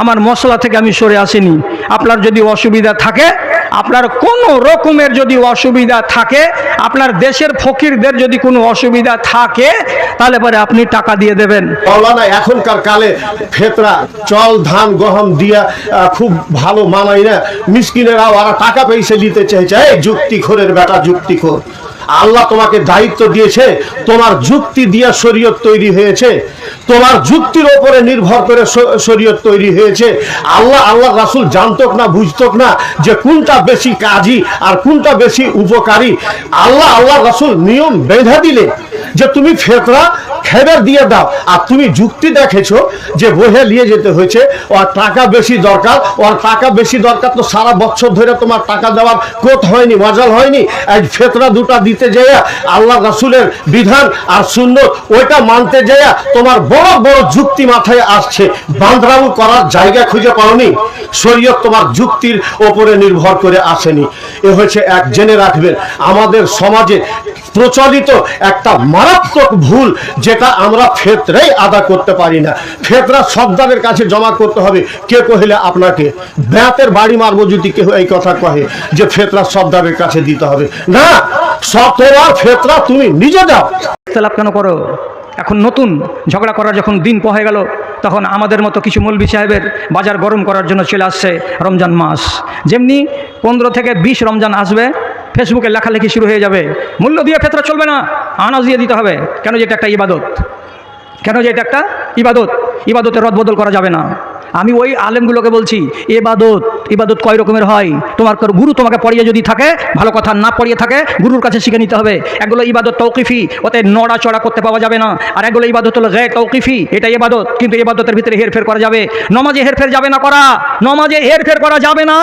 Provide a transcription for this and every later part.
আমার মশলা থেকে আমি সরে আসিনি। আপনার যদি অসুবিধা থাকে, আপনার কোনো রকমের যদি অসুবিধা থাকে, আপনার দেশের ফকিরদের যদি কোনো অসুবিধা থাকে, তাহলে পরে আপনি টাকা দিয়ে দেবেন। মৌলানা এখনকার কালে ফেতরা, চল, ধান, গহম দিয়া খুব ভালো মানাই না মিসকিনেরা ওরা টাকা পয়সা দিতে চাইছে। এই যুক্তিখোরের বেটা, যুক্তিখোর। আল্লাহ তোমাকে দায়িত্ব দিয়েছে, তোমার যুক্তি দিয়া শরীয়ত তৈরি হয়েছে, তোমার যুক্তির ওপরে নির্ভর করে শরীয়ত তৈরি হয়েছে। আল্লাহ আল্লাহ রাসুল জানতক না, বুঝতক না যে কোনটা বেশি কাজী আর কোনটা বেশি উপকারী। আল্লাহ আল্লাহ রাসুল নিয়ম বেঁধে দিলে যে তুমি ফেতরা খেবের দিয়ে দাও। আর তুমি যুক্তি দেখেছ যে বহে নিয়ে যেতে হয়েছে, ওর টাকা বেশি দরকার, ওর টাকা বেশি দরকার তো সারা বছর ধরে তোমার টাকা দেওয়ার কোত হয়নি, মজাল হয়নি। আজ ফেতরা দুটা দিতে যাইয়া আল্লাহ রাসুলের বিধান আর সুন্দর ওইটা মানতে যাইয়া তোমার বড় বড় যুক্তি মাথায় আসছে। বান্ধরামু করার জায়গা খুঁজে পাওনি। শরীয়ত তোমার যুক্তির ওপরে নির্ভর করে আসেনি। এ হয়েছে এক জেনে রাখবেন, আমাদের সমাজে প্রচলিত একটা মারাত্মক ভুল যেটা আমরা ফেতরাই আদা করতে পারি না। ফেতরা সর্দারের কাছে জমা করতে হবে। কে কহিলে আপনাকে? ব্যাতের বাড়ি মারবো যদি কেউ এই কথা কহে যে ফেতরা সর্দারের কাছে দিতে হবে। না সব তোমার ফেতরা তুমি নিজে দাও। ইখতলাফ কেন করো? এখন নতুন ঝগড়া করার যখন দিন পোহায় গেল, তখন আমাদের মতো কিছু মৌলবি সাহেবের বাজার গরম করার জন্য চলে আসছে রমজান মাস। যেমনি পনেরো থেকে বিশ রমজান আসবে, ফেসবুকে লেখালেখি শুরু হয়ে যাবে। মূল্য দিয়ে ফেতরা চলবে না। আনাজ দিয়ে দিতে হবে। কেন যে এটা একটা ইবাদত? কেন যে এটা একটা ইবাদত? ইবাদতের রদবদল করা যাবে না। আমি ওই আলেমগুলোকে বলছি এবাদত ইবাদত কয় রকমের হয়? তোমার গুরু তোমাকে পড়িয়ে যদি থাকে, ভালো কথা না পড়িয়ে থাকে, গুরুর কাছে শিখে নিতে হবে। এগুলো ইবাদত তৌকিফি, ওতে নড়া চড়া করতে পাওয়া যাবে না। আর এগুলো ইবাদত হলো গে, তৌকিফি এটা ইবাদত। কিন্তু ইবাদতের ভিতরে হেরফের করা যাবে। নমাজে হেরফের যাবে না করা, নমাজে হেরফের করা যাবে না।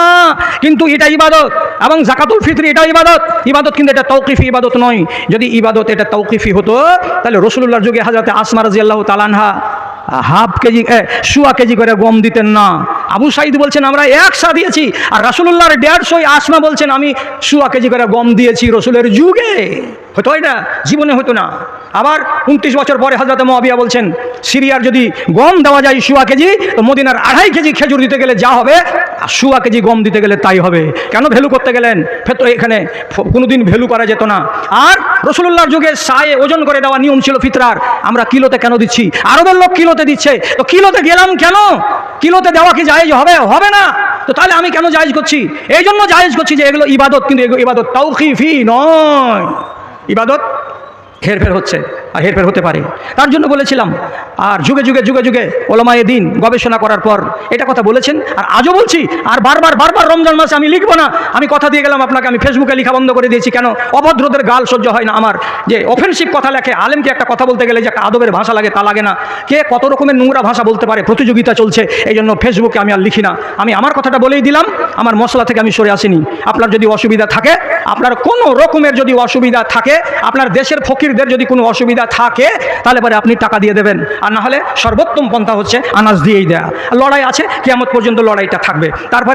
কিন্তু এটা ইবাদত। এবং জাকাতুল ফিতরি এটা ইবাদত। ইবাদত কিন্তু এটা তৌকিফি ইবাদত নয়। যদি ইবাদত এটা তৌকিফি হতো, তাহলে রসুল্লাহর যুগে হাজরতে আসমা রাজিয়াল্লাহ তালানহা হাফ কেজি শুয়া কেজি করে গম দিতেন না। আবু সাইদ বলছেন, আমরা একশা দিয়েছি। আর রাসুল্লাহর দেড়শোই আসমা বলছেন, আমি শুয়া কেজি করে গম দিয়েছি রসুলের যুগে। হতো এটা? জীবনে হতো না। আবার উনত্রিশ বছর পরে হাজরত মহাবিয়া বলছেন সিরিয়ার যদি গম দেওয়া যায় শুয়া কেজি, তো মদিনার আড়াই কেজি খেজুর দিতে গেলে যা হবে, আর শুয়া কেজি গম দিতে গেলে তাই হবে। কেন ভ্যালু করতে গেলেন? ফের তো এখানে ফ- কোনোদিন ভ্যালু করা যেত না। আর রসুল্লাহর যুগে সায়ে ওজন করে দেওয়া নিয়ম ছিল ফিতরার। আমরা কিলোতে কেন দিচ্ছি? আরবের লোক কিলোতে দিচ্ছে। তো কিলোতে গেলাম কেন? কিলোতে দেওয়া কি জায়েজ হবে? হবে না। তো তাহলে আমি কেন জায়েজ করছি? এই জন্য জায়েজ করছি যে এগুলো ইবাদত, কিন্তু এগুলো ইবাদত তাওকিফি নয়। ইবাদত হেরফের হচ্ছে আর হেরফের হতে পারে। তার জন্য বলেছিলাম, আর যুগে যুগে যুগে যুগে ওলামায়ে দিন গবেষণা করার পর এটা কথা বলেছেন, আর আজও বলছি, আর বারবার বারবার রমজান মাসে আমি লিখব না, আমি কথা দিয়ে গেলাম আপনাকে, আমি ফেসবুকে লিখা বন্ধ করে দিয়েছি কেন? অভদ্রদের গাল সহ্য হয় না আমার। যে অফেন্সিভ কথা লেখে, আলেমকে একটা কথা বলতে গেলে যে একটা আদবের ভাষা লাগে তা লাগে না। কে কত রকমের নোংরা ভাষা বলতে পারে, প্রতিযোগিতা চলছে এই জন্য ফেসবুকে আমি আর লিখি না। আমি আমার কথাটা বলেই দিলাম, আমার মশলা থেকে আমি সরে আসিনি। আপনার যদি অসুবিধা থাকে, আপনার কোনো রকমের যদি অসুবিধা থাকে, আপনার দেশের ফকিরদের যদি কোনো অসুবিধা থাকে, তাহলে পরে আপনি টাকা দিয়ে দেবেন। আর না হলে সর্বোত্তম পন্থা হচ্ছে আনাজ দিয়েই দেয়া। লড়াই আছে কেমন পর্যন্ত লড়াইটা থাকবে। তারপরে